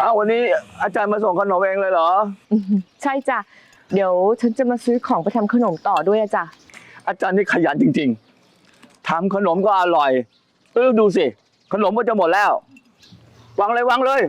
อ้าววันนี้อาจารย์มาส่งขนมเองเลยเหรอ ใช่จ้ะ เดี๋ยวฉันจะมาซื้อของไปทำขนมต่อด้วยอะจ้ะ อาจารย์นี่ขยันจริงๆทำขนมก็อร่อยเออดูสิ ขนมก็จะหมดแล้ว วางเลยวางเลย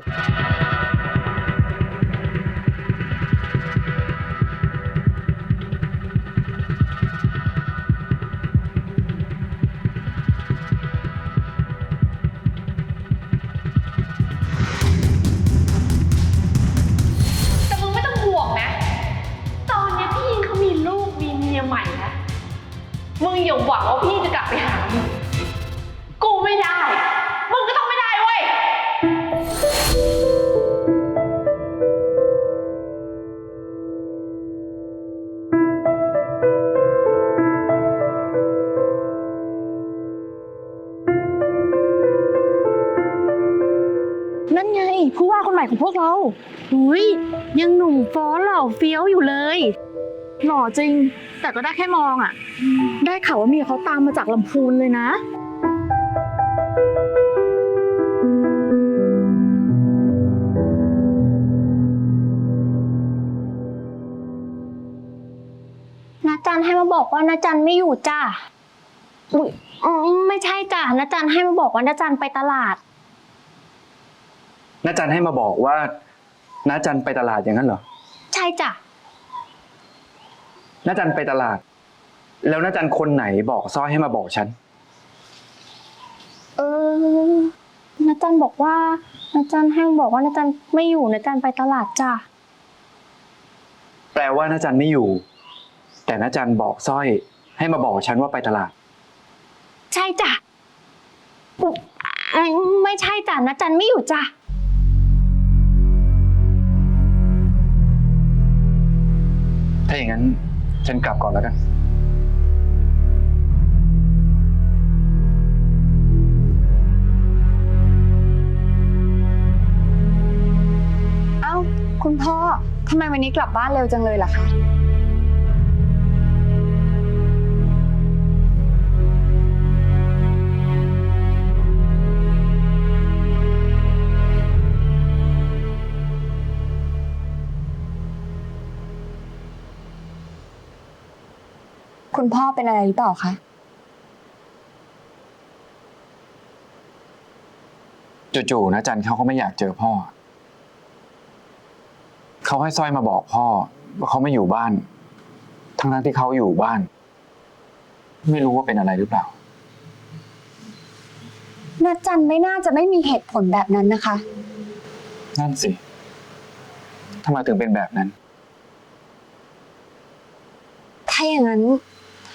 หุยยังหนุ่มฟ้อนหล่อเฟี้ยวอยู่เลย หล่อจริง แต่ก็ได้แค่มองอะ ได้ข่าวว่าเมียเขาตามมาจากลำพูนเลยนะ นาจันให้มาบอกว่านาจันไม่อยู่จ้าอุ๊ยอืมไม่ใช่จ้ะนาจันให้มาบอกว่านาจันไปตลาด น้าจันให้มาบอกว่า น้าจันไปตลาดอย่างนั้นเหรอใช่จ้ะน้าจันไปตลาด แล้วน้าจันคนไหนบอกสร้อยให้มาบอกฉัน เออนาจันบอกว่านาจันให้มาบอกว่านาจันไม่อยู่นาจันไปตลาดจ้ะแปลว่าน้าจันไม่อยู่ แต่น้าจันบอกสร้อย ให้มาบอกฉันว่าไปตลาด ใช่จ้ะอุ๊ยอืมไม่ใช่จ้ะนาจันไม่อยู่จ้ะ ถ้าอย่างนั้นฉันกลับก่อนแล้วกัน เอ้า คุณพ่อ ทำไมวันนี้กลับบ้านเร็วจังเลยล่ะคะ คุณพ่อเป็นอะไรหรือเปล่าคะ จู่ๆนะจันเขาก็ไม่อยากเจอพ่อ เขาให้สร้อยมาบอกพ่อ ว่าเขาไม่อยู่บ้าน ทั้งๆที่เขาอยู่บ้าน ไม่รู้ว่าเป็นอะไรหรือเปล่านาจันไม่น่าจะไม่มีเหตุผลแบบนั้นนะคะ นั่นสิทำไมถึงเป็นแบบนั้น ถ้าอย่างนั้น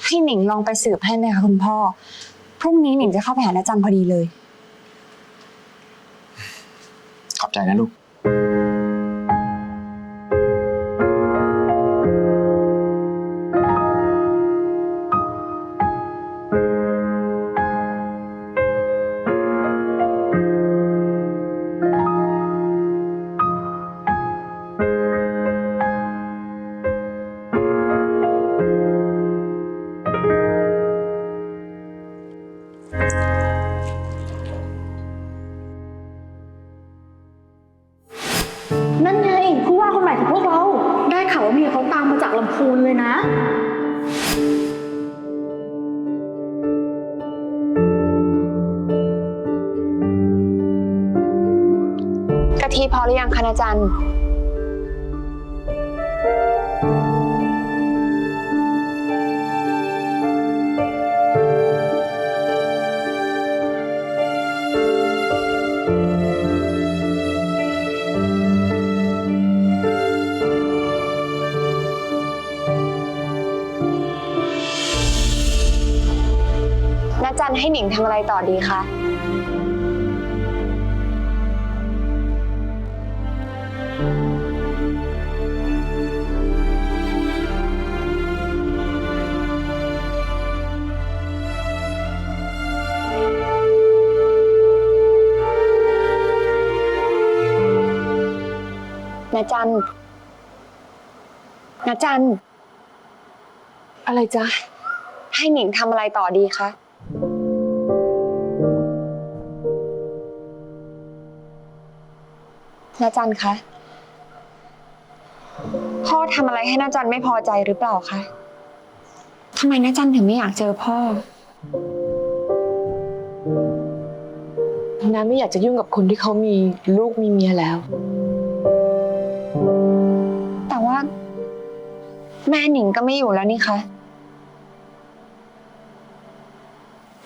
ให้หนิงลองไปสืบให้ไหมคะคุณพ่อ พรุ่งนี้หนิงจะเข้าไปหาอาจันพอดีเลย ขอบใจนะลูก เลยนะ กะทิพอหรือยังคะอาจัน นาจันให้หนิงทำอะไรต่อดีคะ นาจันนาจัน อะไรจ๊ะ ให้หนิงทำอะไรต่อดีคะ นนาจันคะ พ่อทำอะไรให้นาจันไม่พอใจหรือเปล่าคะทำไมนาจันถึงไม่อยากเจอพ่อ น้าไม่อยากจะยุ่งกับคนที่เขามีลูกมีเมียแล้ว แต่ว่า แม่หนิงก็ไม่อยู่แล้วนี่คะ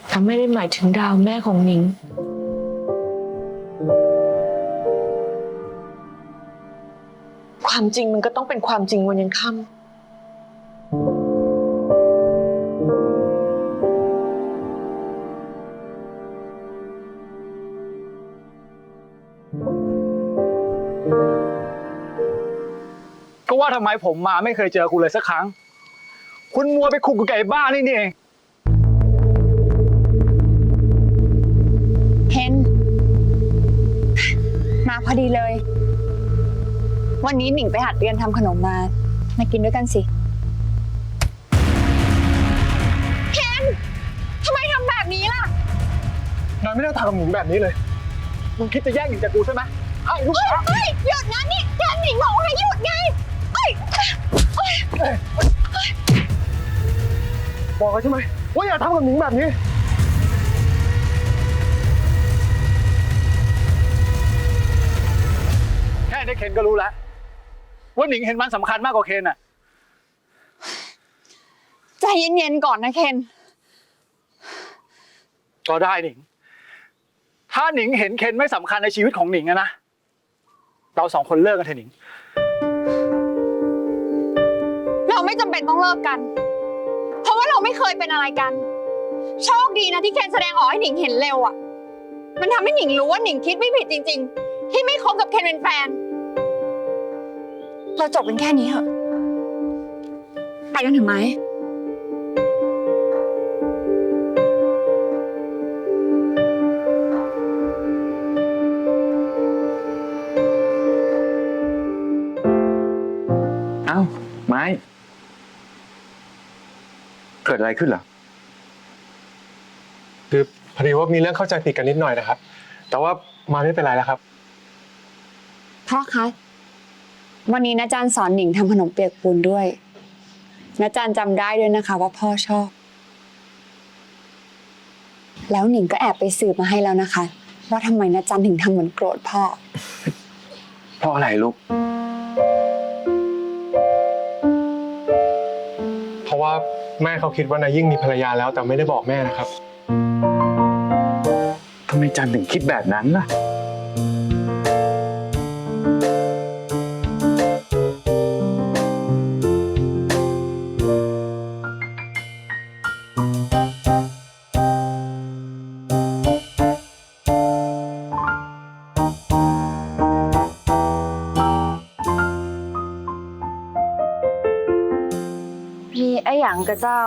แต่ไม่ได้หมายถึงดาวแม่ของหนิง ความจริงมันก็ต้องเป็นความจริงวันยังค่ำก็ว่าทำไมผมมาไม่เคยเจอคุณเลยสักครั้ง คุณมัวไปคุกกับไก่บ้านี่นี่เองเฮนมาพอดีเลย วันนี้หนิงไปหัดเรียนทำขนมมา มากินด้วยกันสิทำไมทำแบบนี้ล่ะ นายไม่ได้ทำกับหนิงแบบนี้เลย มึงคิดจะแย่งหนิงจากกูใช่ไหมให้ลูกค้าเฮ้ยหยุดนะนี่แกหนิงบอกให้หยุดไงเอ้ยบอกแล้วใช่ไหมว่าอย่าทำกับหนิงแบบนี้ แค่นี้เคนก็รู้แล้ว ว่าหนิงเห็นมันสำคัญมากกว่าเคนอะ ใจเย็นๆก่อนนะเคน ก็ได้หนิง ถ้าหนิงเห็นเคนไม่สำคัญในชีวิตของหนิงอะนะ เราสองคนเลิกกันเถอะหนิง เราไม่จำเป็นต้องเลิกกัน เพราะว่าเราไม่เคยเป็นอะไรกัน โชคดีนะที่เคนแสดงออกให้หนิงเห็นเร็วอะมันทำให้หนิงรู้ว่าหนิงคิดไม่ผิดจริง ๆ ที่ไม่คบกับเคนเป็นแฟน เราจบกันแค่นี้เถอะไปกันถึงไหม เอ้า ไม้ เกิดอะไรขึ้นเหรอ คือพอดีว่ามีเรื่องเข้าใจผิดกันนิดหน่อยนะครับ แต่ว่ามาไม่เป็นไรแล้วครับ พ่อคะ วันนี้นาจารย์สอนหนิงทำขนมเปียกปูนด้วยนาจารย์จำได้ด้วยนะคะ ว่าพ่อชอบ แล้วหนิงก็แอบไปสืบมาให้แล้วนะคะ ว่าทำไมนาจารย์ถึงทำเหมือนโกรธพ่อ เพราะอะไรลูก เพราะว่าแม่เขาคิดว่านายยิ่งมีภรรยาแล้วแต่ไม่ได้บอกแม่นะครับ ทำไมจันถึงคิดแบบนั้นล่ะ มีไอ้หยังกับเจ้า